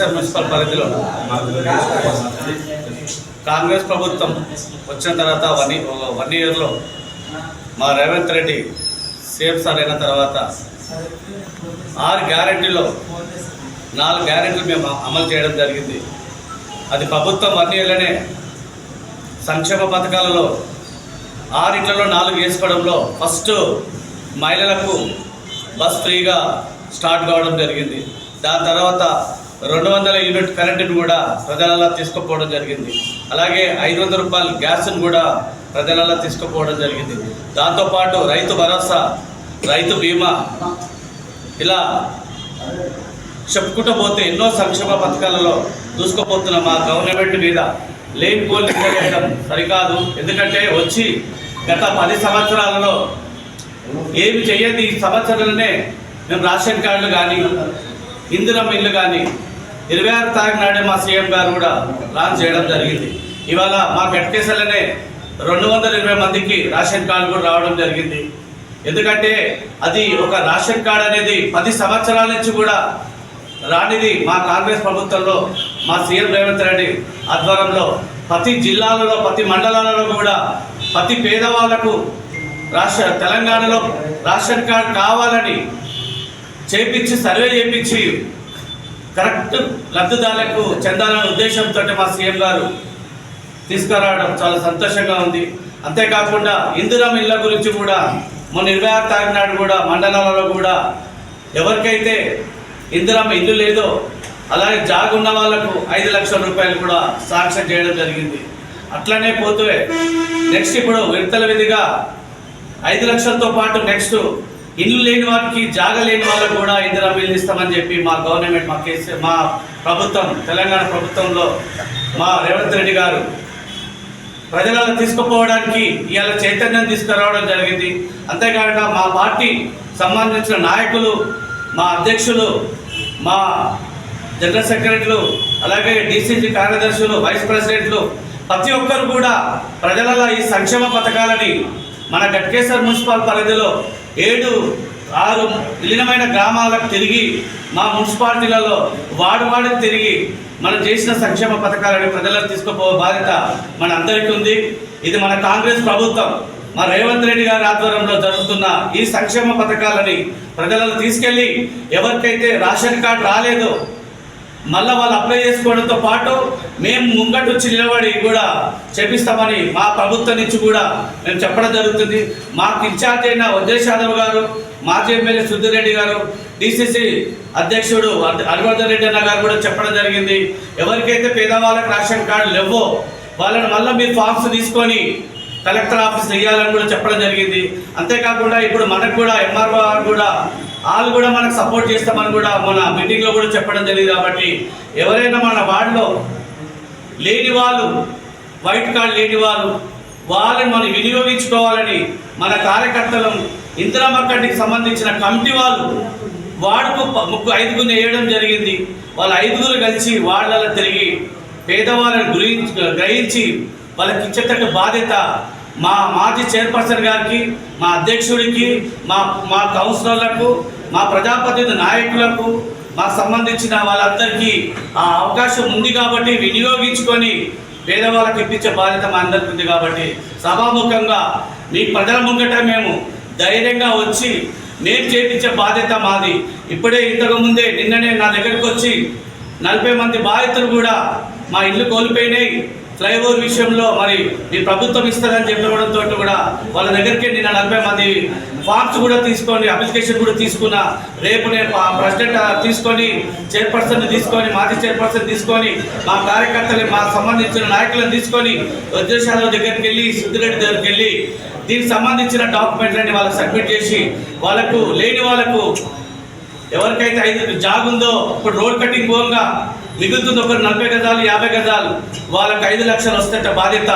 YSR municipal పరిధిలో కాంగ్రెస్ ప్రభుత్వం వచ్చిన తర్వాత వన్ వన్ ఇయర్లో మా రేవంత్ రెడ్డి సీఎం సార్ అయిన తర్వాత ఆరు గ్యారెంటీలో నాలుగు గ్యారెంటీలు మేము అమలు చేయడం జరిగింది. అది ప్రభుత్వం వన్ ఇయర్లోనే సంక్షేమ పథకాలలో ఆరింట్లలో నాలుగు వేసుకోవడంలో ఫస్ట్ మహిళలకు బస్ ఫ్రీగా స్టార్ట్ కావడం జరిగింది. దాని తర్వాత రెండు వందల యూనిట్ కరెంటును కూడా ప్రజలలో తీసుకుపోవడం జరిగింది. అలాగే ఐదు వందల రూపాయల గ్యాస్ను కూడా ప్రజలలో తీసుకుపోవడం జరిగింది. దాంతోపాటు రైతు భరోసా రైతు బీమా ఇలా చెప్పుకుంటూ పోతే ఎన్నో సంక్షేమ పథకాలలో దూసుకుపోతున్న మా గవర్నమెంట్ మీద లేని పోల్ చేయడం సరికాదు. ఎందుకంటే వచ్చి గత పది సంవత్సరాలలో ఏమి చేయని ఈ సంవత్సరాలనే మేము రాషన్ కార్డులు కానీ ఇందిరం ఇల్లు కానీ ఇరవై ఆరు తారీఖు నాడే మా సీఎం గారు కూడా లాంచ్ చేయడం జరిగింది. ఇవాళ మా గట్కేసలనే రెండు వందల ఇరవై మందికి రేషన్ కార్డు కూడా రావడం జరిగింది. ఎందుకంటే అది ఒక రేషన్ కార్డు అనేది పది సంవత్సరాల నుంచి కూడా రానిది మా కాంగ్రెస్ ప్రభుత్వంలో మా సీఎం రేవంత్ రెడ్డి ఆధ్వర్యంలో ప్రతి జిల్లాలలో ప్రతి మండలాలలో కూడా ప్రతి పేదవాళ్ళకు రాష్ట్ర తెలంగాణలో రేషన్ కార్డు కావాలని చేపించి సర్వే చేపించి కరెక్ట్ లబ్ధిదారులకు చెందాలనే ఉద్దేశంతో మా సీఎం గారు తీసుకురావడం చాలా సంతోషంగా ఉంది. అంతేకాకుండా ఇందిరం ఇళ్ళ గురించి కూడా మొన్న ఇరవై ఆరు తారీఖు నాడు కూడా మండలాలలో కూడా ఎవరికైతే ఇందిరం ఇల్లు లేదో అలాగే జాగున్న వాళ్ళకు ఐదు లక్షల రూపాయలు కూడా సాంక్షన్ చేయడం జరిగింది. అట్లనే పోతే నెక్స్ట్ ఇప్పుడు విడతల విధిగా ఐదు లక్షలతో పాటు నెక్స్ట్ ఇల్లు లేని వారికి జాగ లేని వాళ్ళకు కూడా ఇందిరా బిల్లు ఇస్తామని చెప్పి మా గవర్నమెంట్ మా కేసీ మా ప్రభుత్వం తెలంగాణ ప్రభుత్వంలో మా రేవంత్ రెడ్డి గారు ప్రజలను తీసుకుపోవడానికి ఇవాళ చైతన్యం తీసుకురావడం జరిగింది. అంతేకాకుండా మా పార్టీ సంబంధించిన నాయకులు మా అధ్యక్షులు మా జనరల్ సెక్రటరీలు అలాగే డీసీసీ కార్యదర్శులు వైస్ ప్రెసిడెంట్లు ప్రతి ఒక్కరు కూడా ప్రజలలో ఈ సంక్షేమ పథకాలని మన గట్కేశ్వర్ మున్సిపల్ పరిధిలో ఏడు ఆరు విలీనమైన గ్రామాలకు తిరిగి మా మున్సిపాలిటీలలో వాడు వాడికి తిరిగి మనం చేసిన సంక్షేమ పథకాలని ప్రజలకు తీసుకుపోయే బాధ్యత మన అందరికీ ఉంది. ఇది మన కాంగ్రెస్ ప్రభుత్వం. మా రేవంత్ రెడ్డి గారి ఆధ్వర్యంలో జరుగుతున్న ఈ సంక్షేమ పథకాలని ప్రజలను తీసుకెళ్ళి ఎవరికైతే రేషన్ కార్డు రాలేదో మళ్ళీ వాళ్ళు అప్లై చేసుకోవడంతో పాటు మేము ముంగట వచ్చి నిలబడి కూడా చేపిస్తామని మా ప్రభుత్వం నుంచి కూడా మేము చెప్పడం జరుగుతుంది. మాకు ఇన్ఛార్జ్ అయిన ఉద్దేశ్ యాదవ్ గారు మాజీ ఎమ్మెల్యే సుద్దిరెడ్డి గారు డిసిసి అధ్యక్షుడు హరివర్ధన్ రెడ్డి అన్న గారు కూడా చెప్పడం జరిగింది. ఎవరికైతే పేదవాళ్ళకి రేషన్ కార్డు లేవో వాళ్ళని మళ్ళీ మీరు ఫామ్స్ తీసుకొని కలెక్టర్ ఆఫీస్ వేయాలని కూడా చెప్పడం జరిగింది. అంతేకాకుండా ఇప్పుడు మనకు కూడా ఎంఆర్ఓ కూడా వాళ్ళు కూడా మనకు సపోర్ట్ చేస్తామని కూడా మన మీటింగ్లో కూడా చెప్పడం జరిగింది కాబట్టి ఎవరైనా మన వార్డులో లేని వాళ్ళు వైట్ కార్డ్ లేని వాళ్ళు వాళ్ళని మనం వినియోగించుకోవాలని మన కార్యకర్తలు ఇందిరామక్కడికి సంబంధించిన కమిటీ వాళ్ళు వార్డుకు ముగ్గు ఐదుగురిని వేయడం జరిగింది. వాళ్ళ ఐదుగురు కలిసి వాళ్ళలో తిరిగి పేదవాళ్ళని గురించి గ్రహించి వాళ్ళకి ఇచ్చేటట్టు బాధ్యత మా మాజీ చైర్పర్సన్ గారికి మా అధ్యక్షుడికి మా మా కౌన్సిలర్లకు మా ప్రజాప్రతినిధి నాయకులకు మాకు సంబంధించిన వాళ్ళందరికీ ఆ అవకాశం ఉంది కాబట్టి వినియోగించుకొని పేదవాళ్ళకి ఇప్పించే బాధ్యత మా అందరికీ ఉంది కాబట్టి సభాముఖంగా మీ ప్రజల ముంగట మేము ధైర్యంగా వచ్చి మేము చేపించే బాధ్యత మాది. ఇప్పుడే ఇంతకు ముందే నిన్ననే నా దగ్గరికి వచ్చి నలభై మంది బాధితులు కూడా మా ఇల్లు కోల్పోయినాయి. ఫ్లైఓవర్ విషయంలో మరి మీ ప్రభుత్వం ఇస్తుందని చెప్పడంతో కూడా వాళ్ళ దగ్గరికి నిన్న నలభై మంది ఫార్మ్స్ కూడా తీసుకొని అప్లికేషన్ కూడా తీసుకున్నా రేపు నేను ప్రెసిడెంట్ తీసుకొని చైర్పర్సన్ తీసుకొని మాజీ చైర్పర్సన్ తీసుకొని మా కార్యకర్తలు మా సంబంధించిన నాయకులను తీసుకొని ఉద్దేశాల దగ్గరికి వెళ్ళి సిద్ధిరెడ్డి దగ్గరికి వెళ్ళి దీనికి సంబంధించిన డాక్యుమెంట్లన్నీ వాళ్ళకి సబ్మిట్ చేసి వాళ్ళకు లేని వాళ్ళకు ఎవరికైతే ఐదు జాగుందో ఉందో ఇప్పుడు రోడ్ కటింగ్ పోగా మిగులుతుంది ఒకరు నలభై గజాలు యాభై గజాలు. వాళ్ళకి ఐదు లక్షలు వస్తే బాధ్యత.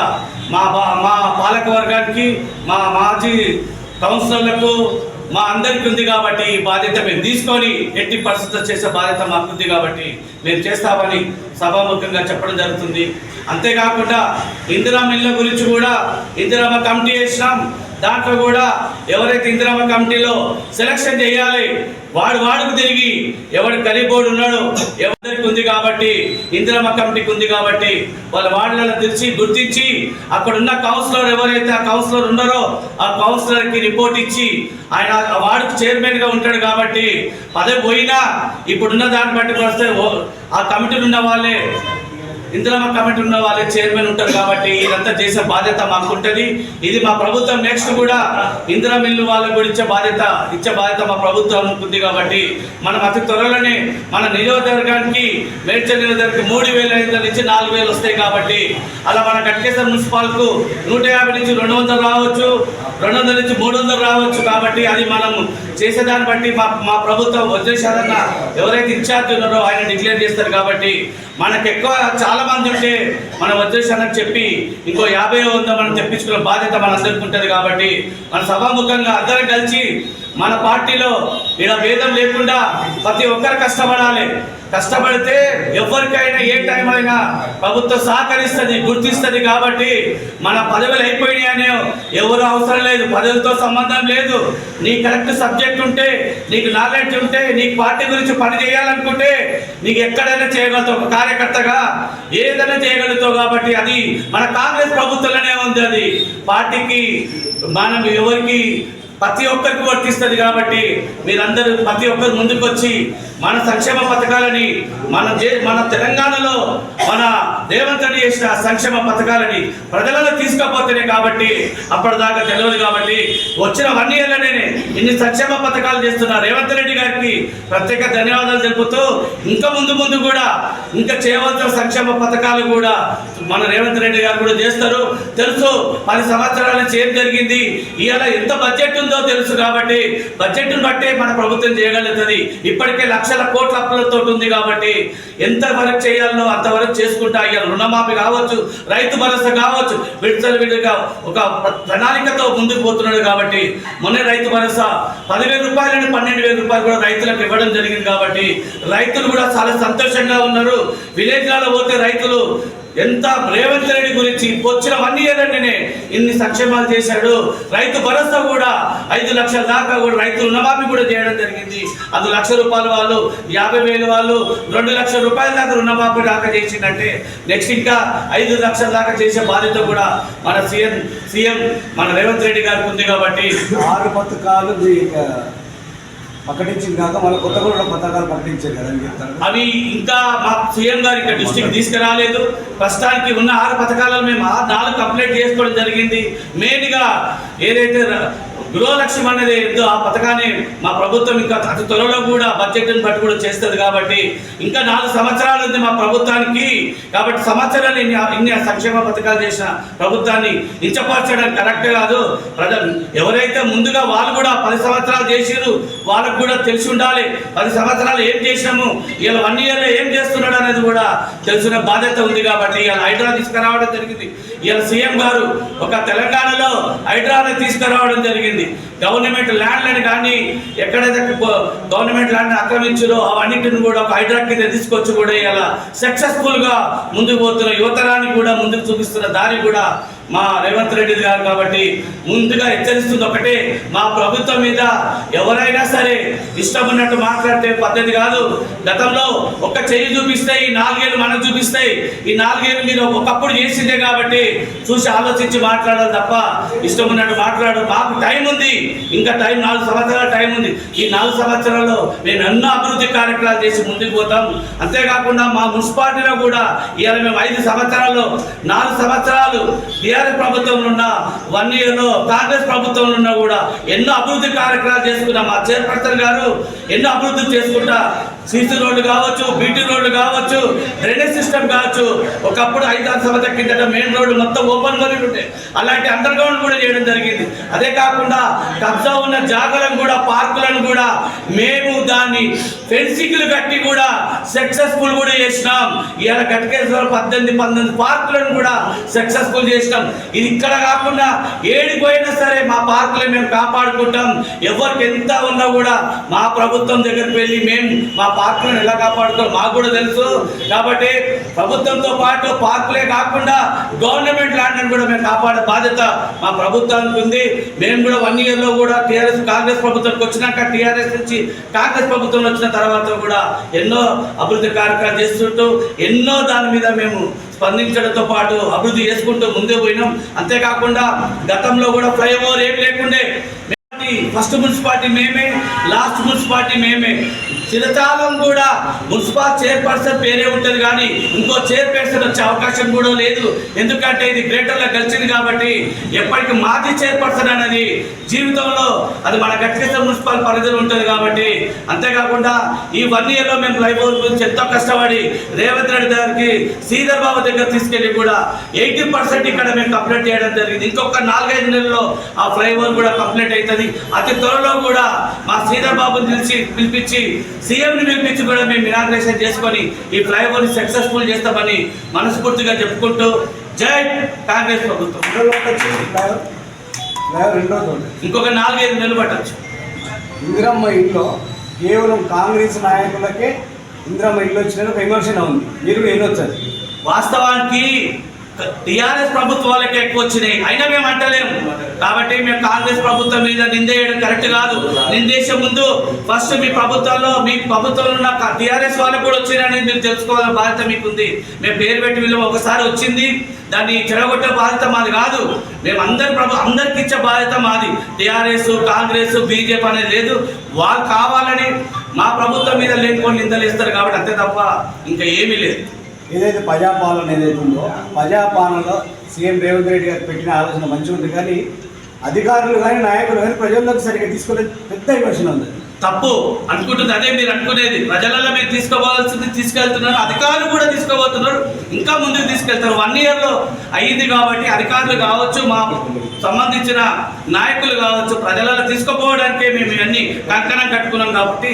మా బా- మా పాలక వర్గానికి మా మాజీ కౌన్సిలర్లకు మా అందరికీ ఉంది కాబట్టి ఈ బాధ్యత మేము తీసుకొని ఎట్టి పరిస్థితులు చేసే బాధ్యత మాకు ఉంది కాబట్టి మేము చేస్తామని సభాముఖంగా చెప్పడం జరుగుతుంది. అంతేకాకుండా ఇందిరా మిల్ల గురించి కూడా ఇందిరామ కమిటీ వేసినాం. దాంట్లో కూడా ఎవరైతే ఇందిరామ కమిటీలో సెలక్షన్ చేయాలి వాడు వాడుకు తిరిగి ఎవడు కలిపోడు ఉన్నాడు ఎవరికి ఉంది కాబట్టి ఇందిరమ్మ కమిటీకి ఉంది కాబట్టి వాళ్ళ వార్డులను తెరిచి గుర్తించి అక్కడ ఉన్న కౌన్సిలర్ ఎవరైతే ఆ కౌన్సిలర్ ఉన్నారో ఆ కౌన్సిలర్కి రిపోర్ట్ ఇచ్చి ఆయన వాడుకు వార్డుకు ఉంటాడు కాబట్టి పదవి పోయినా ఇప్పుడున్న దాన్ని బట్టి వస్తే ఓ- ఆ కమిటీలు ఉన్న వాళ్ళే ఇందిరమ్మ కమిటీ ఉన్న వాళ్ళే చైర్మన్ ఉంటారు కాబట్టి ఇదంతా చేసే బాధ్యత మాకు ఉంటుంది. ఇది మా ప్రభుత్వం నెక్స్ట్ కూడా ఇందిరా మిల్లు వాళ్ళకు కూడా ఇచ్చే బాధ్యత ఇచ్చే బాధ్యత మా ప్రభుత్వం ఉంది కాబట్టి మనం అతి త్వరలోనే మన నియోజకవర్గానికి మేడ్చల్ నియోజకవర్గానికి మూడు వేల ఐదు నుంచి నాలుగు వేలు వస్తాయి కాబట్టి అలా మన కట్కేశ్వర మున్సిపాల్కు నూట యాభై నుంచి రెండు వందలు రావచ్చు రెండు వందల నుంచి మూడు వందలు రావచ్చు కాబట్టి అది మనం చేసేదాన్ని బట్టి మా మా ప్రభుత్వం వదిలేసారన్న ఎవరైతే ఇన్ఛార్జ్ ఉన్నారో ఆయన డిక్లేర్ చేస్తారు కాబట్టి మనకు ఎక్కువ చాలా మంది ఉంటే మనం వచ్చేసానని చెప్పి ఇంకో యాభై వంద మనం తెప్పించుకునే బాధ్యత మనందరికీ ఉంటుంది కాబట్టి మన సభాముఖంగా అందరం కలిసి మన పార్టీలో ఇలా భేదం లేకుండా ప్రతి ఒక్కరు కష్టపడాలి. కష్టపడితే ఎవరికైనా ఏ టైం అయినా ప్రభుత్వం సహకరిస్తుంది గుర్తిస్తుంది కాబట్టి మన పదవులు అయిపోయినాయని ఎవరు అవసరం లేదు. పదవులతో సంబంధం లేదు. నీ కరెక్ట్ సబ్జెక్ట్ ఉంటే నీకు నాలెడ్జ్ ఉంటే నీకు పార్టీ గురించి పని చేయాలనుకుంటే నీకు ఎక్కడైనా చేయగలుగుతావు. ఒక కార్యకర్తగా ఏదైనా చేయగలుగుతావు కాబట్టి అది మన కాంగ్రెస్ ప్రభుత్వంలోనే ఉంది అది. పార్టీకి మనం ఎవరికి ప్రతి ఒక్కరికి వర్తిస్తుంది కాబట్టి మీరందరూ ప్రతి ఒక్కరు ముందుకు వచ్చి మన సంక్షేమ పథకాలని మన మన తెలంగాణలో మన రేవంత్ చేసిన సంక్షేమ పథకాలని ప్రజలలో తీసుకపోతేనే కాబట్టి అప్పటిదాకా తెలియదు కాబట్టి వచ్చిన వన్ ఇయర్లోనే ఇన్ని సంక్షేమ పథకాలు చేస్తున్న రేవంత్ రెడ్డి గారికి ప్రత్యేక ధన్యవాదాలు తెలుపుతూ ఇంకా ముందు ముందు కూడా ఇంకా చేయవలసిన సంక్షేమ పథకాలు కూడా మన రేవంత్ రెడ్డి గారు కూడా చేస్తారు. తెలుసు పది సంవత్సరాల నుంచి ఏం జరిగింది? ఇవాళ ఎంత బడ్జెట్ ఉందో తెలుసు కాబట్టి బడ్జెట్ను బట్టే మన ప్రభుత్వం చేయగలుగుతుంది. ఇప్పటికే లక్షల కోట్ల అప్పులతో ఉంది కాబట్టి ఎంత వరకు చేయాలో అంతవరకు చేసుకుంటా. అయ్యారు రుణమాఫీ కావచ్చు రైతు భరోసా కావచ్చు విడుదల విడిగా ఒక ప్రణాళికతో ముందుకు పోతున్నాడు కాబట్టి మొన్న రైతు భరోసా పదివేల రూపాయలు నుండి పన్నెండు వేల రూపాయలు కూడా రైతులకు ఇవ్వడం జరిగింది కాబట్టి రైతులు కూడా చాలా సంతోషంగా ఉన్నారు. విలేజ్లలో పోతే రైతులు ఎంత రేవంత్ రెడ్డి గురించి వచ్చిన వన్ ఇయర్ అంటేనే ఇన్ని సంక్షేమాలు చేశాడు. రైతు భరోసా కూడా ఐదు లక్షల దాకా కూడా రైతు రుణమాఫీ కూడా చేయడం జరిగింది. అది లక్ష రూపాయల వాళ్ళు యాభై వేలు వాళ్ళు రెండు లక్షల రూపాయల దాకా రుణమాఫీ దాకా చేసిందంటే నెక్స్ట్ ఇంకా ఐదు లక్షల దాకా చేసే బాధ్యత కూడా మన సీఎం సీఎం మన రేవంత్ రెడ్డి గారికి ఉంది కాబట్టి ఆరు పథకాలు ప్రకటించింది కాక మళ్ళీ కొత్త కూడా పథకాలు ప్రకటించారు కదా అని చెప్తారు? అవి ఇంకా మా సీఎం గారి ఇక్కడ డిస్ట్రిక్ట్ తీసుకురాలేదు. ప్రస్తుతానికి ఉన్న ఆరు పథకాలను మేము నాలుగు కంప్లీట్ చేసుకోవడం జరిగింది. మెయిన్గా ఏదైతే గృహలక్ష్యం అనేది ఏందో ఆ పథకాన్ని మా ప్రభుత్వం ఇంకా అతి త్వరలో కూడా బడ్జెట్ని బట్టి కూడా చేస్తుంది కాబట్టి ఇంకా నాలుగు సంవత్సరాలు ఉంది మా ప్రభుత్వానికి. కాబట్టి సంవత్సరాలు ఇన్ని ఇన్ని సంక్షేమ పథకాలు చేసిన ప్రభుత్వాన్ని ఇంచపరచడం కరెక్ట్ కాదు. ప్రజలు ఎవరైతే ముందుగా వాళ్ళు కూడా పది సంవత్సరాలు చేసిరు వాళ్ళకు కూడా తెలిసి ఉండాలి. పది సంవత్సరాలు ఏం చేసినాము ఇలా వన్ ఇయర్లో ఏం చేస్తున్నాడు అనేది కూడా తెలిసిన బాధ్యత ఉంది కాబట్టి ఇలా హైడ్రా తీసుకురావడం జరిగింది. ఇలా సీఎం గారు ఒక తెలంగాణలో హైడ్రాని తీసుకురావడం జరిగింది. గవర్నమెంట్ ల్యాండ్లను కానీ ఎక్కడైతే గవర్నమెంట్ ల్యాండ్ ఆక్రమించారో అవన్నిటిని కూడా ఒక హైడ్రా కింద తీసుకొచ్చి కూడా ఇలా సక్సెస్ఫుల్గా ముందుకు పోతున్న యువతరానికి కూడా ముందుకు చూపిస్తున్న దారి కూడా మా రేవంత్ రెడ్డి గారు కాబట్టి ముందుగా హెచ్చరిస్తుంది ఒకటే మా ప్రభుత్వం మీద ఎవరైనా సరే ఇష్టం ఉన్నట్టు మాట్లాడితే పద్ధతి కాదు. గతంలో ఒక చెయ్యి చూపిస్తే ఈ నాలుగేళ్ళు మనకు చూపిస్తాయి ఈ నాలుగేళ్ళు మీరు ఒకప్పుడు చేసిందే కాబట్టి చూసి ఆలోచించి మాట్లాడాలి తప్ప ఇష్టం ఉన్నట్టు మాట్లాడు. మాకు టైం ఉంది. ఇంకా టైం నాలుగు సంవత్సరాల టైం ఉంది. ఈ నాలుగు సంవత్సరాల్లో మేము ఎన్నో అభివృద్ధి కార్యక్రమాలు చేసి ముందుకు పోతాం. అంతేకాకుండా మా మున్సిపాలిటీలో కూడా ఇవాళ మేము ఐదు సంవత్సరాల్లో నాలుగు సంవత్సరాలు టీఆర్ఎస్ ప్రభుత్వంలో ఉన్న వన్ ఇయర్లో కాంగ్రెస్ ప్రభుత్వంలో ఉన్నా కూడా ఎన్నో అభివృద్ధి కార్యక్రమాలు చేసుకున్న మా చైర్పర్సన్ గారు ఎన్నో అభివృద్ధి చేసుకుంటా సీసీ రోడ్లు కావచ్చు బీటీ రోడ్లు కావచ్చు డ్రైనేజ్ సిస్టమ్ కావచ్చు ఒకప్పుడు ఐదు ఆరు సంవత్సరాల కిందట మెయిన్ రోడ్డు మొత్తం ఓపెన్గా ఉంటాయి అలాంటి అండర్ గ్రౌండ్ కూడా చేయడం జరిగింది. అదే కాకుండా కబ్జా ఉన్న జాగలను కూడా పార్కులను కూడా మేము దాన్ని ఫెన్సింగ్లు కట్టి కూడా సక్సెస్ఫుల్ కూడా చేసినాం. ఇవాళ గట్కేశ్వర పద్దెనిమిది పంతొమ్మిది పార్కులను కూడా సక్సెస్ఫుల్ చేసినాం. ఇది ఇక్కడ కాకుండా ఏడిపోయినా సరే మా పార్కులు మేము కాపాడుకుంటాం. ఎవరికి ఎంత ఉన్నా కూడా మా ప్రభుత్వం దగ్గరికి వెళ్ళి మేము మా పార్కులను ఎలా కాపాడుతారో మాకు కూడా తెలుసు. కాబట్టి ప్రభుత్వంతో పాటు పార్కులే కాకుండా గవర్నమెంట్ ల్యాండ్ కూడా మేము కాపాడే బాధ్యత మా ప్రభుత్వానికి ఉంది. మేము కూడా వన్ ఇయర్లో కూడా టీఆర్ఎస్ కాంగ్రెస్ ప్రభుత్వంకి వచ్చినాక టీఆర్ఎస్ నుంచి కాంగ్రెస్ ప్రభుత్వం వచ్చిన తర్వాత కూడా ఎన్నో అభివృద్ధి కార్యక్రమాలు చేస్తుంటూ ఎన్నో దాని మీద మేము స్పందించడంతో పాటు అభివృద్ధి చేసుకుంటూ ముందే పోయినాం. అంతేకాకుండా గతంలో కూడా ఫ్లైఓవర్ ఏం లేకుండే ఫస్ట్ మున్సిపాలిటీ మేమే లాస్ట్ మున్సిపాలిటీ మేమే. చిరకాలం కూడా మున్సిపల్ చైర్పర్సన్ పేరే ఉంటుంది కానీ ఇంకో చైర్పర్సన్ వచ్చే అవకాశం కూడా లేదు. ఎందుకంటే ఇది గ్రేటర్లో కలిసింది కాబట్టి ఎప్పటికీ మాజీ చైర్పర్సన్ అనేది జీవితంలో అది మన గట్టిగత మున్సిపల్ పరిధిలో ఉంటుంది కాబట్టి అంతేకాకుండా ఈ వన్ ఇయర్లో మేము ఫ్లైఓవర్ గురించి ఎంతో కష్టపడి రేవంత్ రెడ్డి గారికి శ్రీధర్ బాబు దగ్గర తీసుకెళ్ళి కూడా ఎయిటీ పర్సెంట్ ఇక్కడ మేము కంప్లీట్ చేయడం జరిగింది. ఇంకొక నాలుగైదు నెలల్లో ఆ ఫ్లైఓవర్ కూడా కంప్లీట్ అవుతుంది. అతి త్వరలో కూడా మా శ్రీధర్ బాబుని పిలిచి పిలిపించి సీఎంని పిలిపించి కూడా మేము ఇనాగ్రేషన్ చేసుకొని ఈ ఫ్లైఓవర్ని సక్సెస్ఫుల్ చేస్తామని మనస్ఫూర్తిగా చెప్పుకుంటూ జై కాంగ్రెస్ ప్రభుత్వం. ఇంకొక నాలుగైదు నెలలు పట్టచ్చు. ఇందిరమ్మ ఇంట్లో కేవలం కాంగ్రెస్ నాయకులకే ఇందిరమ్మ ఇల్లు వచ్చిన ఒక విమర్శన ఉంది. మీరు కూడా ఎన్ని వచ్చారు వాస్తవానికి టిఆర్ఎస్ ప్రభుత్వాలకే ఎక్కువ వచ్చినాయి. అయినా మేము అంటలేము కాబట్టి మేము కాంగ్రెస్ ప్రభుత్వం మీద నిందేయడం కరెక్ట్ కాదు. నిందేసే ముందు ఫస్ట్ మీ ప్రభుత్వంలో మీ ప్రభుత్వంలో ఉన్న టిఆర్ఎస్ వాళ్ళకు కూడా వచ్చినాయని మీరు తెలుసుకోవాల్సిన బాధ్యత మీకు ఉంది మేము పేరు పెట్టి వీళ్ళు ఒకసారి వచ్చింది. దాన్ని చెడగొట్టే బాధ్యత మాది కాదు. మేము అందరి ప్రభు అందరికి ఇచ్చే బాధ్యత మాది. టిఆర్ఎస్ కాంగ్రెస్ బీజేపీ అనేది లేదు. వాళ్ళు కావాలని మా ప్రభుత్వం మీద లేనిపోని నిందలు ఇస్తారు కాబట్టి అంతే తప్ప ఇంకా ఏమీ లేదు. ఏదైతే ప్రజాపాలన ఏదైతే ఉందో ప్రజాపాలనలో సీఎం రేవంత్ రెడ్డి గారు పెట్టిన ఆలోచన మంచిగా ఉంది కానీ అధికారులు కానీ నాయకులు కానీ ప్రజల్లోకి సరిగ్గా తీసుకోలేదు పెద్ద విమర్శన ఉంది తప్పు. అనుకుంటుంది అదే మీరు అనుకునేది. ప్రజలలో మీరు తీసుకోవాల్సింది తీసుకెళ్తున్నారు అధికారులు కూడా తీసుకోబోతున్నారు ఇంకా ముందుకు తీసుకెళ్తారు. వన్ ఇయర్లో అయ్యింది కాబట్టి అధికారులు కావచ్చు మా సంబంధించిన నాయకులు కావచ్చు ప్రజలలో తీసుకుపోవడానికే మేము ఇవన్నీ కంకణం కట్టుకున్నాం కాబట్టి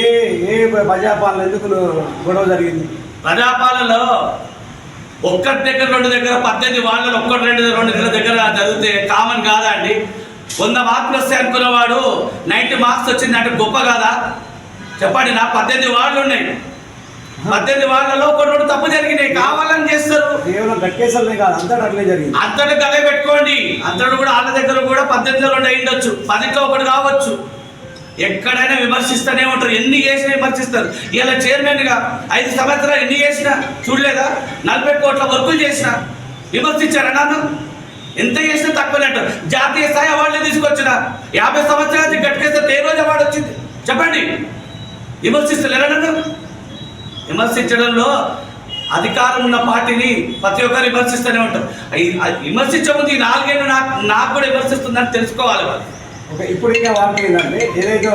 ఏ ఏ ప్రజాపాలన ఎందుకు గొడవ జరిగింది? ప్రజాపాలనలో ఒక్కటి దగ్గర రెండు దగ్గర పద్దెనిమిది వాళ్ళలో ఒక్కటి రెండు రెండు ఇళ్ళ దగ్గర జరిగితే కామన్ కాదా అండి? వంద మార్కులు వస్తాయి అనుకున్నవాడు నైంటీ మార్క్స్ వచ్చింది అంటే గొప్ప కాదా? చెప్పండి నా పద్దెనిమిది వాళ్ళు ఉన్నాయి. పద్దెనిమిది వాళ్ళలో ఒకటి రెండు తప్పు జరిగినాయి. కావాలని చేస్తారు. కేవలం గట్కేసలనే కాదు అంతటా అట్లే జరిగింది. అంతటి గదే పెట్టుకోండి. అంతటి కూడా వాళ్ళ దగ్గర కూడా పద్దెనిమిది రెండు అయిండొచ్చు పదిట్లో ఒకటి కావచ్చు. ఎక్కడైనా విమర్శిస్తూనే ఉంటారు. ఎన్ని చేసినా విమర్శిస్తారు. ఇలా చైర్మన్గా ఐదు సంవత్సరాలు ఎన్ని చేసినా చూడలేదా? నలభై కోట్ల వర్కులు చేసిన విమర్శించారా నన్ను? ఎంత చేసినా తక్కువనే అంటారు. జాతీయ స్థాయి అవార్డులు తీసుకొచ్చిన యాభై సంవత్సరాలు గట్టుకేస్తే ఏ రోజు అవార్డు వచ్చింది? చెప్పండి. విమర్శిస్తలేరా నన్ను? విమర్శించడంలో అధికారం ఉన్న పార్టీని ప్రతి ఒక్కరు విమర్శిస్తూనే ఉంటారు. విమర్శించే ముందు ఈ నాలుగేళ్ళు నాకు నాకు కూడా విమర్శిస్తుందని తెలుసుకోవాలి వాళ్ళు. ఓకే ఇప్పుడు ఇంకా వార్త ఏంటంటే ఏదైతే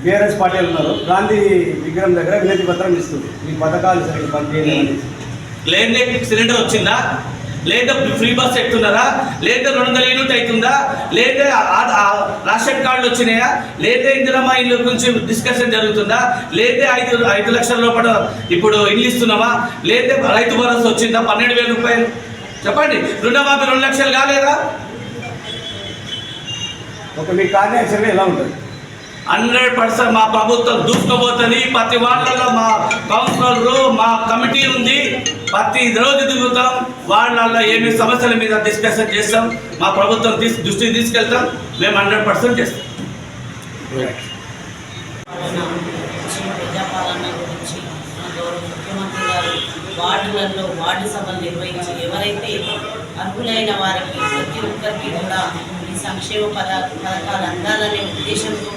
బీఆర్ఎస్ పార్టీలు ఉన్నారో గాంధీ విగ్రహం దగ్గర వినతి పత్రం ఇస్తుంది. ఈ పథకాలు సరిగ్గా పనిచేయాలని లేదే సిలిండర్ వచ్చిందా? లేదా ఫ్రీ బస్ ఎక్కుతున్నారా? లేదా రెండు వందల యూనిట్ అవుతుందా లేదా ఆ- రేషన్ కార్డులు వచ్చినాయా? లేదా ఇందిరమ్మ ఇల్లు గురించి డిస్కషన్ జరుగుతుందా? లేదా ఐదు ఐదు లక్షల లోపల ఇప్పుడు ఇల్లు ఇస్తున్నామా లేదా రైతు భరోసా వచ్చిందా? పన్నెండు వేల రూపాయలు. చెప్పండి రుణమాఫీ రెండు లక్షలు కాలేదా? ఒక మీ కార్యాచరణ ఎలా ఉంటుంది? హండ్రెడ్ పర్సెంట్ మా ప్రభుత్వం దూసుకోబోతుంది ప్రతి వాళ్ళలో మా కౌన్సిలర్లు మా కమిటీ ఉంది. ప్రతి రోజు దిగుతాం వాళ్ళల్లో ఏమి సమస్యల మీద డిస్కషన్ చేస్తాం. మా ప్రభుత్వం తీసు దృష్టికి తీసుకెళ్తాం. మేము హండ్రెడ్ పర్సెంట్ చేస్తాం. పాలన గురించి ప్రజాపాలన గురించి మన గౌరవ ముఖ్యమంత్రి గారు వార్డులలో వార్డు సభలు నిర్వహించి ఎవరైతే అర్హులైన వారికి ప్రతి ఒక్కరికి కూడా సంక్షేమ పద పథకాలు అందాలనే ఉద్దేశంతో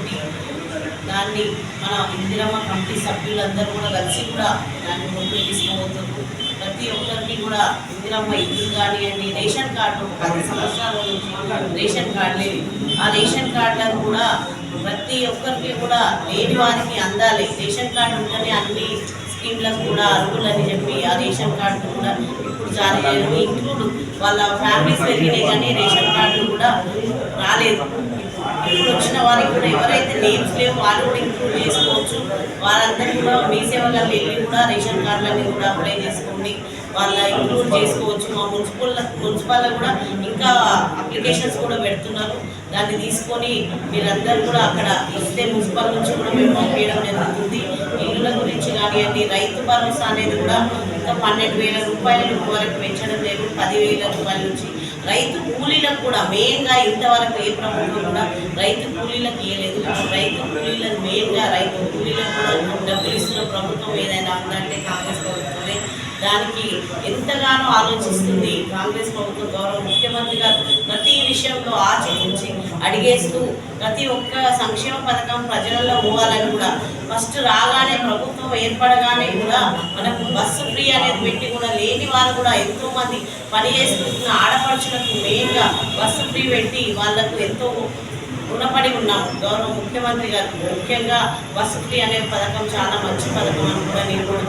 దాన్ని మన ఇందిరమ్మ కమిటీ సభ్యులందరూ కూడా కలిసి కూడా దాన్ని ముందు తీసుకోబోతున్నారు ప్రతి ఒక్కరికి కూడా ఇందిరమ్మ ఇల్లు కానివ్వండి రేషన్ కార్డు పది సంవత్సరాల నుంచి రేషన్ కార్డు లేదు. ఆ రేషన్ కార్డులను కూడా ప్రతి ఒక్కరికి కూడా లేని వారికి అందాలి. రేషన్ కార్డు ఉంటేనే అన్ని స్కీమ్లకు కూడా అర్హులని చెప్పి ఆ రేషన్ కార్డు కూడా జారీ చేయడం ఇంక్లూడ్ వాళ్ళ ఫ్యామిలీస్ పెరిగినాయి కానీ రేషన్ కార్డు కూడా రాలేదు. ఇప్పుడు వచ్చిన వారికి కూడా ఎవరైతే నేమ్స్ లేవు వాళ్ళు కూడా ఇంక్లూడ్ చేసుకోవచ్చు. వాళ్ళందరూ కూడా మీ సేవలలో వెళ్ళి కూడా రేషన్ కార్డులన్నీ కూడా అప్లై చేసుకోండి. వాళ్ళ ఇంక్లూడ్ చేసుకోవచ్చు. మా మున్సిపల్ మున్సిపల్ కూడా ఇంకా అప్లికేషన్స్ కూడా పెడుతున్నారు. దాన్ని తీసుకొని మీరందరూ కూడా అక్కడ ఇస్తే మున్సిపల్ నుంచి కూడా మేము పంపించడం జరుగుతుంది. ఇల్లుల గురించి కానివ్వండి రైతు భరోసా అనేది కూడా ప్రభుత్వం పన్నెండు వేల రూపాయలు వరకు పెంచడం లేదు. పదివేల రూపాయల నుంచి రైతు కూలీలకు కూడా మెయిన్గా ఇంతవరకు ఏ ప్రభుత్వం కూడా రైతు కూలీలకు ఇవ్వలేదు రైతు కూలీలకు మెయిన్గా రైతు కూలీలకు కూడా డబ్బులు ఇస్తున్న ప్రభుత్వం ఏదైనా ఉందంటే కాంగ్రెస్ ప్రభుత్వమే. దానికి ఎంతగానో ఆలోచిస్తుంది కాంగ్రెస్ ప్రభుత్వం గౌరవ ముఖ్యమంత్రి గారు. విషయంలో ఆచితూచి అడిగేస్తూ ప్రతి ఒక్క సంక్షేమ పథకం ప్రజలలో పోవాలని కూడా ఫస్ట్ రాగానే ప్రభుత్వం ఏర్పడగానే కూడా మనకు బస్సు ఫ్రీ అనేది పెట్టి కూడా లేని వారు కూడా ఎంతోమంది పనిచేస్తున్న పని ఆడపడుచులకు మెయిన్గా బస్సు ఫ్రీ పెట్టి వాళ్ళకు ఎంతో రుణపడి ఉన్నాం. గౌరవ ముఖ్యమంత్రి గారు ముఖ్యంగా వసతి అనే పథకం చాలా మంచి పథకం అని కూడా నేను కూడా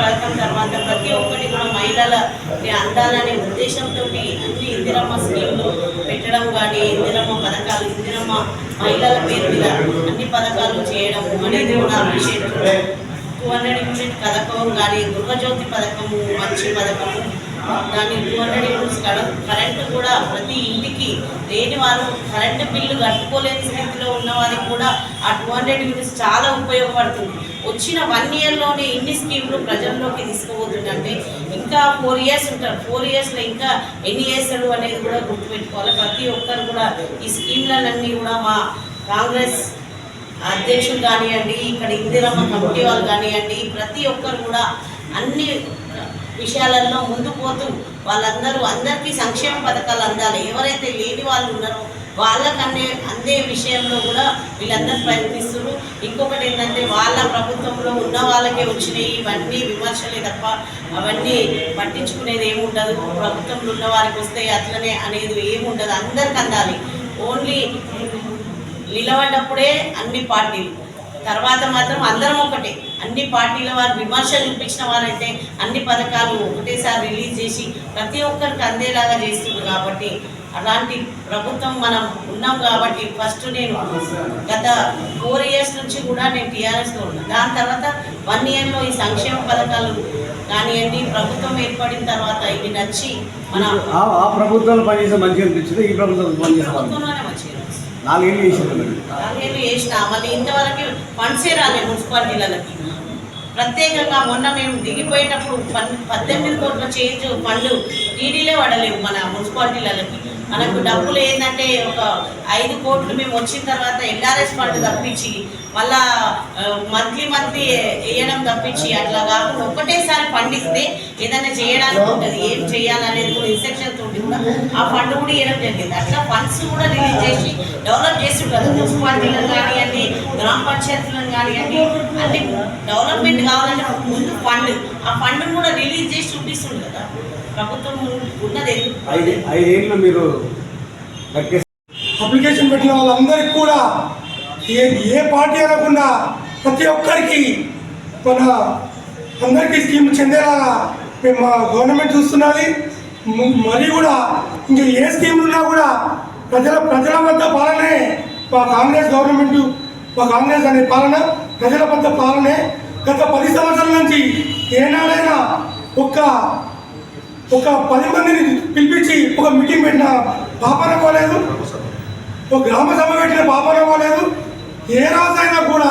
పథకం తర్వాత ప్రతి ఒక్కటి కూడా మహిళలకి అందాలనే ఉద్దేశంతో అన్ని ఇందిరమ్మ స్కీమ్లు పెట్టడం కానీ ఇందిరమ్మ పథకాలు ఇందిరమ్మ మహిళల పేరు మీద అన్ని పథకాలు చేయడం అనేది కూడా అప్రిషియేట్ టూ హండ్రెడ్ యూనిట్ పథకం కానీ గృహజ్యోతి పథకము మంచి పథకము దాని టూ హండ్రెడ్ యూనిట్స్ కరెంటు కూడా ప్రతి ఇంటికి లేని వారు కరెంటు బిల్లు కట్టుకోలేని స్థితిలో ఉన్న వారికి కూడా ఆ టూ హండ్రెడ్ యూనిట్స్ చాలా ఉపయోగపడుతుంది. వచ్చిన వన్ ఇయర్లోనే ఇన్ని స్కీమ్లు ప్రజల్లోకి తీసుకుపోతుందంటే ఇంకా ఫోర్ ఇయర్స్ ఉంటారు. ఫోర్ ఇయర్స్లో ఇంకా ఎన్ని చేస్తాడు అనేది కూడా గుర్తుపెట్టుకోవాలి. ప్రతి ఒక్కరు కూడా ఈ స్కీమ్లన్నీ కూడా మా కాంగ్రెస్ అధ్యక్షులు కానివ్వండి ఇక్కడ ఇందిరమ్మ కమిటీ వాళ్ళు కానివ్వండి ప్రతి ఒక్కరు కూడా అన్ని విషయాలలో ముందు పోతూ వాళ్ళందరూ అందరికీ సంక్షేమ పథకాలు అందాలి. ఎవరైతే లేని వాళ్ళు ఉన్నారో వాళ్ళకన్నే అందే విషయంలో కూడా వీళ్ళందరూ ప్రయత్నిస్తున్నారు. ఇంకొకటి ఏంటంటే వాళ్ళ ప్రభుత్వంలో ఉన్న వాళ్ళకే వచ్చినాయి ఇవన్నీ విమర్శలే తప్ప అవన్నీ పట్టించుకునేది ఏముండదు. ప్రభుత్వంలో ఉన్న వారికి వస్తే అట్లనే అనేది ఏముండదు. అందరికి అందాలి. ఓన్లీ నిలబడ్డప్పుడే అన్ని పార్టీలు. తర్వాత మాత్రం అందరం ఒకటే. అన్ని పార్టీల వారు విమర్శ చూపించిన వారైతే అన్ని పథకాలు ఒకటేసారి రిలీజ్ చేసి ప్రతి ఒక్కరికి అందేలాగా చేస్తుంది కాబట్టి అలాంటి ప్రభుత్వం మనం ఉన్నాం కాబట్టి ఫస్ట్ నేను గత ఫోర్ ఇయర్స్ నుంచి కూడా నేను టీఆర్ఎస్లో ఉన్నాను దాని తర్వాత వన్ ఇయర్లో ఈ సంక్షేమ పథకాలు కానివ్వండి ప్రభుత్వం ఏర్పడిన తర్వాత ఇవి నచ్చి మన ఆ- ప్రభుత్వంలో పనిచేసే మంచిగా అనిపించింది ఈ ప్రభుత్వంలో పనిచేసే నాలుగేళ్ళు చేసింది నాలుగేళ్ళు చేసిన మళ్ళీ ఇంతవరకు ఫండ్సే రాలేదు మున్సిపాలిటీలకి. ప్రత్యేకంగా మొన్న మేము దిగిపోయేటప్పుడు పన్ పద్దెనిమిది కోట్ల చేంజ్ ఫండ్ టీడీలే పడలేవు మన మున్సిపాలిటీలకి. మనకు డబ్బులు ఏంటంటే ఒక ఐదు కోట్లు మేము వచ్చిన తర్వాత ఎల్ఆర్ఎస్ ఫండ్ తప్పించి మళ్ళా మంత్లీ మంత్లీ వేయడం తప్పించి అట్లా కాకుండా ఒకటేసారి ఫండ్ ఇస్తే ఏదైనా చేయడానికి ఉంటుంది. ఏం చేయాలనేది కూడా ఇన్స్ట్రక్షన్ తోటి కూడా ఆ ఫండ్ కూడా ఇవ్వడం జరిగింది. అట్లా ఫండ్స్ కూడా రిలీజ్ చేసి డెవలప్ చేసి కదా మున్సిపాలిటీలను కానివ్వండి గ్రామ పంచాయతీలను కానివ్వండి అంటే డెవలప్మెంట్ కావాలంటే ముందు ఫండ్ ఆ ఫండ్ కూడా రిలీజ్ చేసి చూపిస్తుంది కదా ప్రభుత్వం ఉన్నది ఎందుకు? ఐదు ఐదేళ్ళు మీరు అప్లికేషన్ పెట్టిన వాళ్ళందరికీ కూడా ఏ ఏ పార్టీ అనకుండా ప్రతి ఒక్కరికి మన అందరికీ స్కీమ్ చెందేలాగా మేము మా గవర్నమెంట్ చూస్తున్నది మరి కూడా ఇంకా ఏ స్కీమ్ ఉన్నా కూడా ప్రజల ప్రజల వద్ద పాలనే మా కాంగ్రెస్ గవర్నమెంట్ మా కాంగ్రెస్ అనే పాలన ప్రజల వద్ద పాలనే గత పది సంవత్సరాల నుంచి ఏనాడైనా ఒక్క ఒక పది మందిని పిలిపించి ఒక మీటింగ్ పెట్టిన పాపన పోలేదు? ఒక గ్రామ సభ పెట్టిన పాపన పోలేదు? ఏ రోజైనా కూడా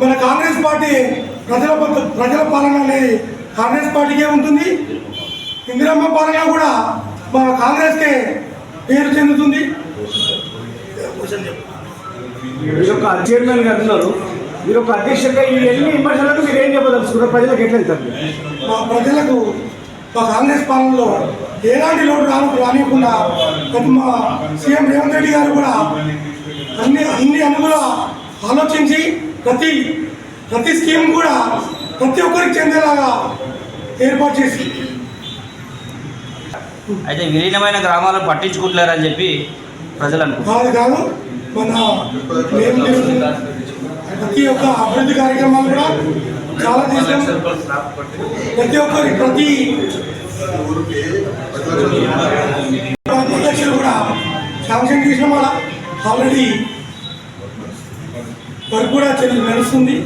మన కాంగ్రెస్ పార్టీ ప్రజల ప్రజల పాలన అనేది కాంగ్రెస్ పార్టీకే ఉంటుంది. ఇందిరమ్మ పాలన కూడా మన కాంగ్రెస్కే పేరు చెందుతుంది. చైర్మన్ గారు మీరు ఒక అధ్యక్షుడిగా ఈ ఎన్ని విమర్శలకు మీరు ఏం చెప్పదలుచుకున్నారు? ప్రజలకు ఎట్లా వెళ్తారు మా ప్రజలకు మా కాంగ్రెస్ పాలనలో ఎలాంటి లోటు రాను రానియకుండా మా సీఎం రేవంత్ రెడ్డి గారు కూడా అన్ని అన్ని అనుగుణ ఆలోచించి ప్రతి ప్రతి స్కీమ్ కూడా ప్రతి ఒక్కరికి చెందేలాగా ఏర్పాటు చేసి అయితే విలీనమైన గ్రామాలను పట్టించుకుంటలేరని చెప్పి ప్రజలు అనుకుంటున్నారు. కాదు కాదు మన ప్రతి ఒక్క అభివృద్ధి కార్యక్రమాలు కూడా చాలా చేసాం ప్రతి ఒక్కరి ప్రతి అధ్యక్షులు కూడా శాంక్షన్ చేసిన వాళ్ళ ఆల్రెడీ వర్క్ కూడా చెల్లి నడుస్తుంది.